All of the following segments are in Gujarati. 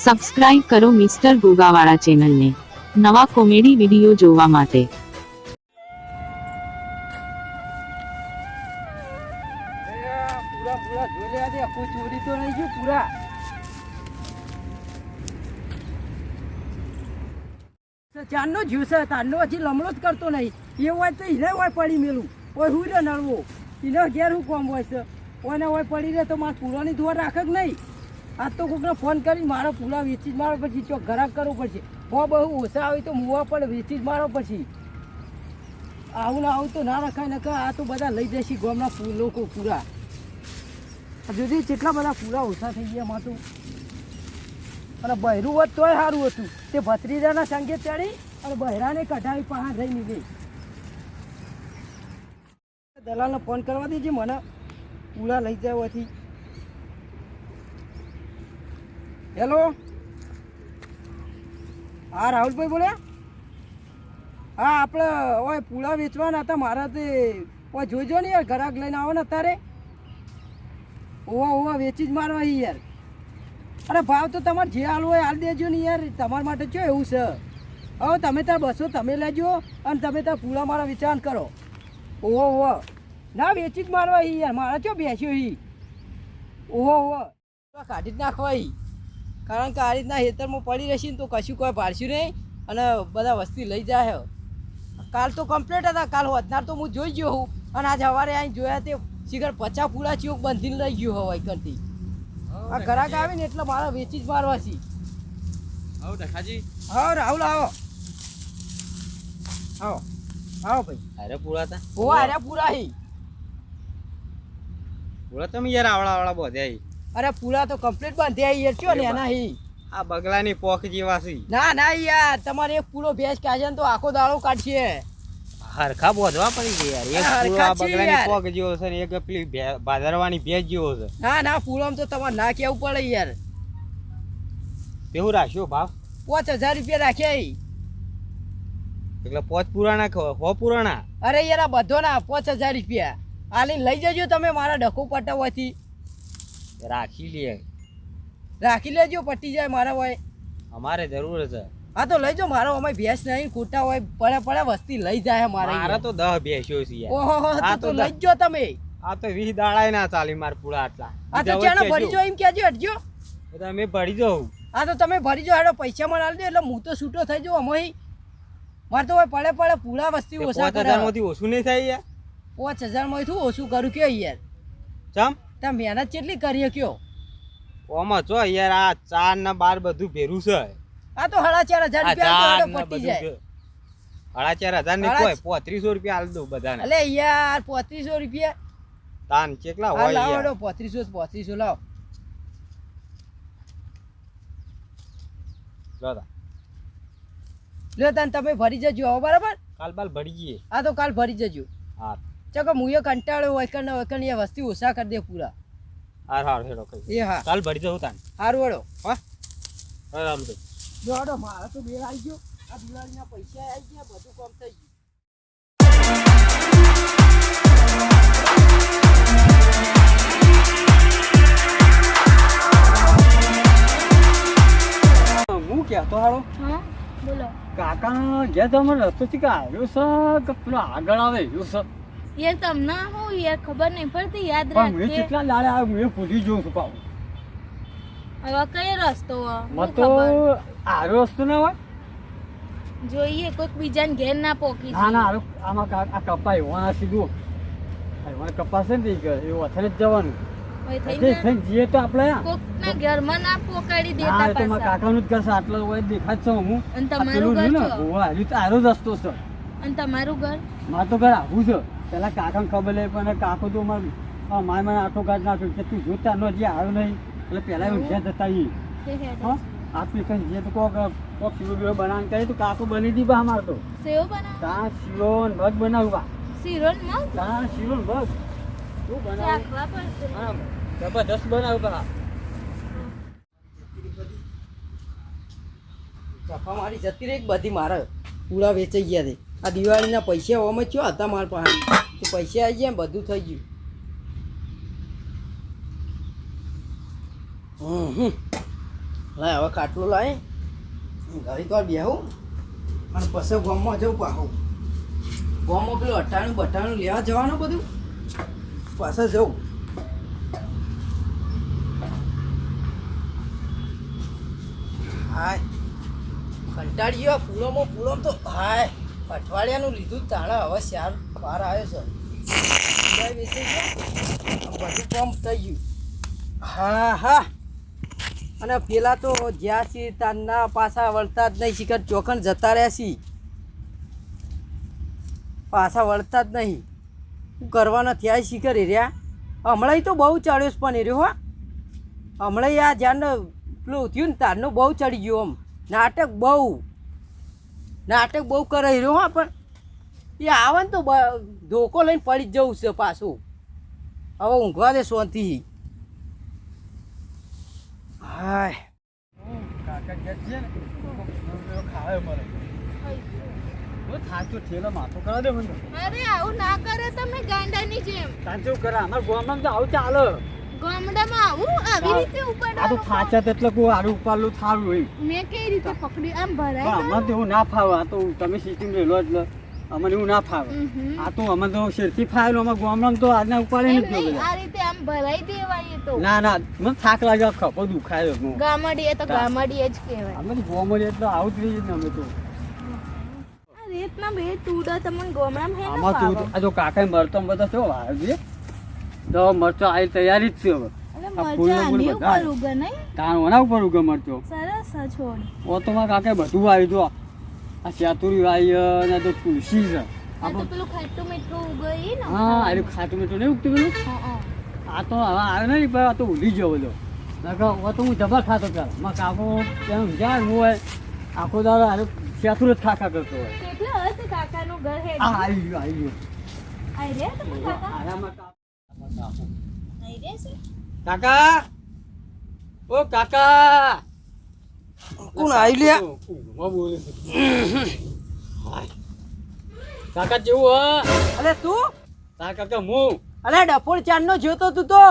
સબસ્ક્રાઇબ કરો મિસ્ટર ગોગાવાળા ચેનલને. નવા કોમેડી વીડિયો જોવા માટે. ચાંદનો જ્યુ છે તાંડો હજી લમણો જ કરતો નહીં. એ હોય તો એને હોય પડી મેલું. કોઈ હું રે નળવો? એને ઘેર હું કોમ હોય છે? કોઈને હોય પડી રહે તો મારે પૂરાની ધોર રાખે જ નહીં. આજ તો કોકને ફોન કરી મારા પૂરા વેચી જ મારો પછી ચોક ઘરાક કરવું પડશે. હો બહુ ઓછા આવી તો મુવા પણ વેચી જ મારો પછી. આવું ના આવું તો ના રખાય નખા આ તો બધા લઈ જશે ગામના લોકો પૂરા. જુદી જોજે કેટલા બધા પૂરા ઓછા થઈ ગયા માતું અને બહેરું હોત તોય સારું હતું. તે ભત્રીજાના સંગે ચડી અને બહેરાને કઢાવી પાસે જઈ નીકળી. દલાલને ફોન કરવા દેજે, મને પૂરા લઈ હોયથી હેલો? હા, રાહુલભાઈ બોલ્યા? હા, આપણે ઓય પૂળા વેચવાના હતા, મારાથી ઓય જોજો ને યાર, ઘરાક લઈને આવો ને અત્યારે. ઓવા ઓવા વેચી જ મારવા યાર. અરે ભાવ તો તમારે જે હાલ હોય હાલ દેજો ને યાર, તમારા માટે જો એવું છે? હવે તમે ત્યાં બસો, તમે લેજો અને તમે ત્યાં પૂળા મારા વિચાર કરો. ઓહો ઓહો ના, વેચી જ મારવા યાર, મારા ચો બેસ્યો ઈ ઓહો ઓહો કાઢી જ નાખવા કારણ કે આ રીતના હેતરમાં પડી રહેશે ને તો કશું કોઈ પાડશું નહીં અને બધા વસ્તી લઈ જાય કાલ તો કમ્પ્લીટ હતા કાલ વધનાર તો હું જોઈ ગયો હું. અને આજ સવારે અહીં જોયા તે શિખર પચાસ પૂરા ચીક બંધીને લઈ ગયો હવે કરતી આ ઘરાક આવે ને એટલે મારા વેચી જ મારવા છે. આવો હા રાહુલ આવો આવો આવો ભાઈ. અરે પૂરા તા ઓ અરે પૂરા હી. પૂરા તમે યાર આવડા આવડા બોધ્યા. અરે પૂરા તો કમ્પ્લીટ બાંધી આવી છો ને એના હી આ બગલાની પોખ જેવાસી ના ના યાર તમારે એક પૂરો ભેંસ કાઢે તો આખો દાડો કાઢશે. હરખા બોધવા પડી ગયા યાર. એક પૂરો આ બગલાની પોખ જેવો છે ને એક પેલી ભાદરવાની ભેજ જેવો છે. ના ના પૂરામાં તો તમારે ના કેવું પડે યાર. તેવું રાખ્યો ભાવ પાંચ હજાર રૂપિયા રાખ્યા એટલે પોચ પુરાણા હો પુરાણા? અરે યાર આ બધો ના પાંચ હજાર રૂપિયા. આલી લઈ જજો તમે મારા ડખો પટાવવાથી રાખી લે. રાખી લેજો પટી જાય મારા હોય અમારે જરૂર છે. હા તો લઈ જો મારો અમે ભેંસ નહીં ખોટા હોય પડે પડે વસ્તી લઈ જાય મારે મારા તો દહ બેસ્યો છે ઓહો આ તો લઈ જો તમે. આ તો વીસ દાડાય ના ચાલી માર પૂરા આટલા. આ તો ચાલો ભરી જો. એમ કેજો હટજો. તમે ભરી જો આ તો તમે ભરી જો હેડો પૈસા મને આલજો એટલે હું તો છૂટો થઈ જાઉં અમે મારે તો હોય પડે પડે પૂરા વસ્તી ઓછા પાંચ કરે. હજારમાંથી ઓછું નહીં થાય યાર. પાંચ હજારમાં ઓછું કરું કે યાર. ચમ? તમે મહેનત કેટલી કરીએ કયો ઓમાં જો યાર આ ચાર ને બાર બધું ભેરું છે. આ તો હળા ચાર હજાર રૂપિયા ચાર તો ને હેડો પટી જાય. હળા ચાર હજાર ને કોઈ પોત્રીસો રૂપિયા હાલ દઉં બધાને. અલે યાર પોત્રીસો રૂપિયા. તાન કેટલા હોય લાવો પોત્રીસો પોત્રીસો લાવો. લો તા. લ્યો તને તમે ભરી જજો બરાબર? કાલ બાલ ભરી જઈએ. આ તો કાલ ભરી જજો. હા. ચકો મુયો એ કંટાળ્યો વૈકણ ને વૈકણ એ વસ્તી ઓછા કરી દે પૂરા. હાર હાર હેડો કઈ. એ હા. કાલ ભરી જવું તાન. સારું હેડો. હા? હા રામ ભાઈ જો મારે મારા તો બે આવી ગયો. આ દિવાળીના પૈસા આવી ગયા બધું કામ થઈ ગયું. હું કહેતો હારો હા બોલો. કાકા જે તમે રસ્તો થી કે આવ્યો છે કે પેલો આગળ આવે એવું છે? યાર તમને હું યાર ખબર નહીં પડતી યાદ પણ મેં કેટલા લાડે આ મેં ભૂલી જોઉં છું પાવ હવે કયો રસ્તો? મને તો આ રસ્તો ના હોય. જોઈએ કોઈક બીજાને ઘેર ના પોકી ના ના આમાં આ કપાય વાં સીધું વાં કપાશે ને તે એ વથરે જ જવાનું. હોય થઈ ને જઈએ તો આપણે કોકના ઘરમાં ના પોકાડી દેતા એ તો મારા કાકાનું જ કરશે આટલો હોય દેખાય છે હું અને તમારું ઘર છો? હોવા, હજુ તો આરો જ રસ્તો છે. અને તમારું ઘર? મારું તો ઘર આવું છે. પેલા કાકાને ખબર લે પણ કાકો તો મારે મારે મને આટો કાઢ નાખ્યો કે તું જોતા નો જે આવ્યો નહીં. એટલે પેલા એવું જ્યાં જતા તે હા? આપી કઈ જે તો કોક કોક શીરો બીરો બનાવીને કહે તો કાકો બની દી બા અમારે તો. સેવ બનાવ? તા શીરો ને ભગ બનાવવા શીરો ને મગ? તા શીરો ને ભગ. શું બનાવું. હા જબરદસ્ત બનાવું બા. સફા મારી જતી રહી બધી મારે પૂરા વેચાઈ ગયા છે. આ દિવાળીના પૈસા હોવામાં જ હતા મારા પાસે? તો પૈસા આવી ગયા બધું થઈ ગયું. હમ લાય, હવે કાટલું લાય. ઘરે તો બેહું. અને પછી ગોમમાં જવું પાહું ગોમમાં પેલું અઠાણું બટાણું લેવા જવાનું બધું? પાછા જવું હાય. કંટાળી ગયો પૂલોમાં પૂલોમાં તો હાય. અઠવાડિયાનું લીધું તાણા હવે ચાર વાર આવ્યો છે. વેચી બધું પંપ થઈ ગયું. હા હા. અને પેલા તો જ્યાં છે તારના પાછા વળતા જ નહીં. શિખર ચોકણ જતા રહ્યા છી પાછા વળતા જ નહીં. શું કરવાના થયા શિખર રહ્યા હમણાં તો બહુ ચડ્યો પણ એ રહ્યો હો. હમણાં આ જ્યાં પેલું થયું ને તારનું બહુ ચડી ગયું આમ. નાટક બહુ. નાટક બહુ કરાઈ રહ્યો હા પણ. એ આવે ને તો ધોકો લઈને પડી જ જવું છે પાછું. હવે ઊંઘવા દે શાંતિ હાય. થાચો થેલો માથો કરા દે મને. અરે આવું ના કરે તમે ગાંડાની જેમ. તાંચું કરે. અમાર ગામમાં તો આવું ચાલે. ગામડામાં આવું આવી રીતે આ તો ફાચા તો એટલે કોઈ આડું ઉપાડલું થારું હોય. મે કઈ રીતે પકડી? આમ ભરાય અમને તો એવું ના ફાવે. આ તો તમે સિસ્ટમ રહેલો એટલે અમને એવું ના ફાવે. આ તો અમે તો શેરથી ફાયેલો અમે ગામમાં તો આજના ઉપાડે નથી નહીં આ રીતે આમ ભરાઈ દેવાય તો. ના ના મને થાક લાગ્યો ખપો દુખાયો હું ગામડી એ તો ગામડી જ કહેવાય. અમે તો ગામમાં એટલે આવું જ રહીએ ને અમે તો. આ રીતના બે તુડા તમને ગામડામાં હે તો ને આ જો કાકા મરતો બધા છો છે. તો મરચો આવી તૈયારી જ છે હવે. તાણ ઉપર ઉગે મરચો. સરસ છોડ. તો કાકાએ બધું આવી જો આ ચાતુરી વાવી અને તો તુલસી છે. આ તો પેલું ખાટું મીઠું ઉગે ને હા આનું ખાટું મીઠું નહીં ઉગતું પેલું? હા, હા. આ તો હવે આવ્યો નહીં પણ આ તો ભૂલી જવો નકર તો હું જબર ખાતો પેલા મારા કાકો ઊંઘ્યા હોય આખો દાડો આનું ચાતુર જ ખાખા કરતો હોય. કેટલા હશે કાકાનું ઘર હે આ આવી ગયો આવી ગયો. આઈ રે તમે કાકા? આરામાં કાકો! ઓ કાકા! કોણ આવી લ્યા. કાકા જેવું હ? અલે તું? તાર કાકા હું. અલે ડફોળ ચાંદનો જોતો તું તો.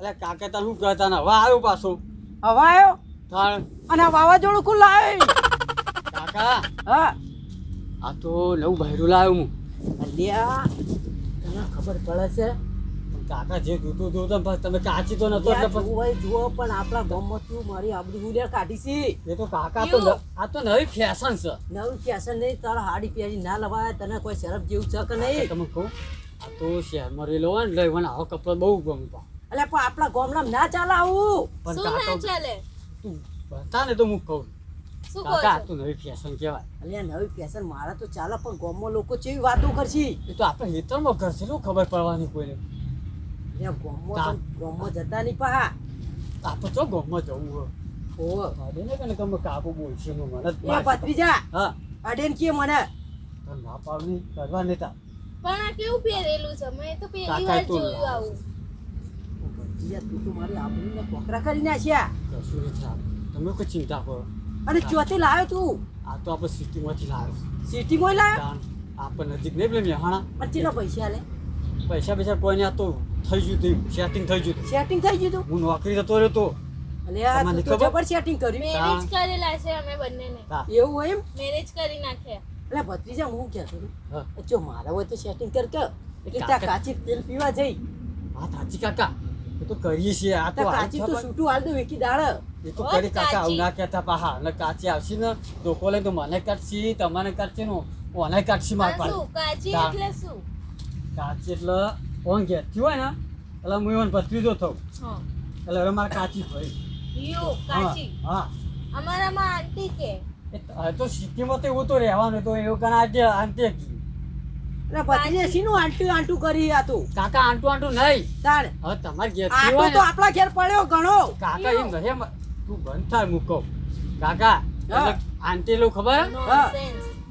અરે કાકા તાર શું કહેતા ને હવા આવ્યો પાછો. હવા આવ્યો? તાણ. અને વાવાઝોડું કુલ આવી કાકા! હા. આ તો નવું ભાઈરું લાવ્યું હું. અલ્યા તને ખબર પડે છે? કાકા જે જોતું જોતું પણ તમે કાચી તો નતો એટલે પછી- જુઓ પણ આપણા ગામમાં તું મારી આબડી ગુડિયા કાઢી છે. એ તો કાકા તો ન- આ તો નવી ફેશન છે. નવું ફેશન નહીં તારા હાડી પહેરી ના લવાય તને કોઈ શરફ જેવું છે કે નહીં? તમે કહું આ તો શહેરમાં રેલો હોય ને મને આવા કપડા બહુ ગમતા એટલે પણ આપણા ગામડામાં ના ચાલે આવું શું ના ચાલે? તું બતા ને તો હું કહું. કાકા આ તો નવી ફેશન કહેવાય. અલ્યા નવી ફેશન મારા તો ચાલે પણ ગામમાં લોકો કેવી વાતો કરશે? એ તો આપણે હેતરમાં ઘર છે શું ખબર પડવાની કોઈને? ગામમાં તા- જતા નહીં પહા આપણે ચો ગામમાં જવું હોય. ઓહો અરે ને કે તમે કાકો બોલશે મને એ મારશે. હા. અડેન કે મને. તો ના પાડની કરવા નતા પણ આ કેવું પહેરેલું છે? મેં તો પહેલી વાર જોયું આવું. ભત્રીજા તું તો મારી આબરૂને કોકરા કરી નાખ્યા. કશું નહીં તમે કોઈ ચિંતા કરો. અને ચોથી લાવ્યો તું? આ તો આપણે સિટીમાંથી લાવ્યો સિટીમાં લાવ્યો આપણે નજીક નહીં પેલે મેહાણા. પણ ચેલો પૈસા લે? પૈસા પૈસા કોઈને આ તો થઈ ગયું હતું સેટિંગ થઈ ગયું સેટિંગ થઈ ગયું હતું હું નોકરી જતો રહ્યો તો અને આ તમને ખબર? જબર સેટિંગ કર્યું. મેરેજ કરેલા છે અમે બંનેને. એવું એમ? મેરેજ કરી નાખ્યા. એટલે ભત્રીજા હું કહેતો હતો જો મારા હોય તો સેટિંગ કર કે એટલે ત્યાં કાચી તેલ પીવા જઈ. હા સાચી કાકા. એ તો કરીએ છીએ. આ તો કાચી તો છૂટું હાલ દો વેકી દાળ. એ તો કરી કાકા આવું કાચી. ના કહેતા પાહા અને કાચી આવશે ને ધોકો લઈને તો મને કાઢશી તમને કાઢશે ને ઓને કાઢશી માર આ કાચી એટલે શું? કાચી એટલે ઓન ઘેરથી હોય ને? એટલે હું એવન ભત્રીજો થઉં. એટલે હવે મારે કાચી થઈ હા અમારામાં આંટી કે. તો- હવે તો તો એવું તો રહેવાનું તો એવું કાંઈ આંટી આંટી હતી. એટલે ભત્રીજા શીનું આંટું આંટું કરી હતું? કાકા આંટું આંટું નહીં. તાણ. હવે તમારે આટો હોય તો આપણા ઘેર પડ્યો ઘણો. કાકા એમ તું બંધ થાય મૂકો કાકા. આંટી એવું ખબર?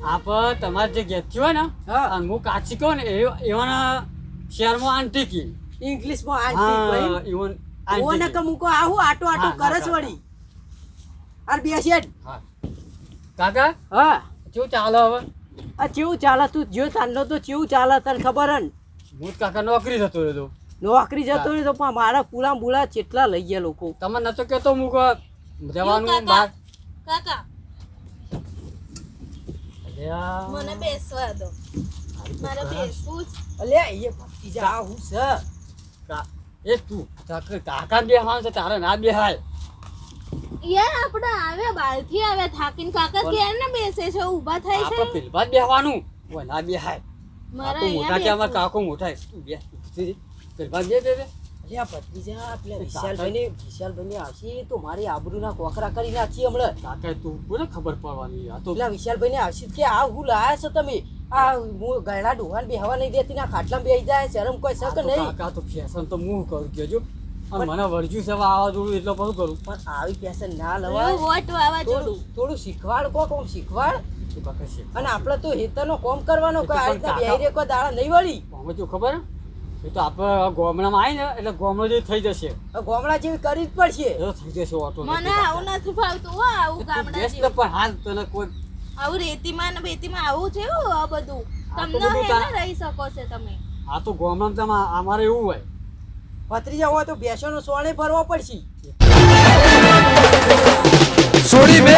આપ તમારે જે ઘેરથી હોય ને હા. અને હું કાચી કહું ને એવાના શહેરમાં આંટી કી. ઇંગ્લિશમાં આંટી ઈવન ઓને કે. મૂકો આવું આટો આટો કરસ ના, વળી અર બે હા. કાકા? હા. કેવું ચાલે હવે? આ કેવું ચાલે? તું જો ચાલનો તો કેવું ચાલે? તને ખબર હન ને? હું કાકા નોકરી જતો રહ્યો નોકરી જતો રહ્યો તો પણ મારા પૂરા બુલા ચેટલા લઈ ગયા લોકો. તમે નતો તો કેતો કે જવાનું કાકા. બહાર કાકા. અલ્યા, મને બેસવા દો. મારે બેસવું અલ્યા એ આ હું છે કા- એ તું કાકા બેહવાનું છે તારે ના બેહાય. યાર આપણે આવ્યા બહારથી આવ્યા થાકીને કાકા ક્યાં ને બેસે છે ઊભા થાય આપણે છે. પેલવા જ બેહવાનું. ના બેહાય. આ મારે તો મોટા કે અમાર. કાકો મોટા. તું બે. પેલવા બે બે બે. અલ્યા ભત્રીજા પેલા એ વિશાલભાઈને વિશાલભાઈને આવશે તો મારી આબરૂના કોકરા કરી નાખી હમણાં. કાકા તું કોને ખબર પડવાની? આ તો પેલા વિશાલભાઈને આવશે કે આ હું લાયા છો તમે? આ હું ડુહાન બી હવા નહીં દેતી ના ખાટલામાં બેસી જાય શરમ કોઈ શક નહીં. કાકા તો ફેશન તો હું કરું કેજો અને મને વર્જ્યું છે આવા જોડું એટલે બધું કરું. પણ આવી ફેશન ના લવાય. વોટ આવા જોડું. થોડું શીખવાડ કો કોમ શીખવાડ. તું અને આપણે તો હેતરનો કોમ કરવાનો કે આ પણ રીતના બેહી રે કોઈ દાડા નહીં વળી. જો ખબર? એ તો આપણે ગોમડામાં આવી ને એટલે ગોમડા જેવી થઈ જશે. ગોમડા જેવી કરવી જ પડશે. થઈ જશે ઓટો મને આવું નથી ફાવતું હો આવું ગામડા જેવું. પણ હાલ તને કોઈ આવું રેતીમાં ને બેતીમાં આવું છે આ બધું. તમને હેને રહી શકો છો તમે. આ તો ગામડામાં તમે અમારે એવું હોય. ભત્રીજા હોય તો બેસવાનો સોળે ભરવો પડશે. સોડી બે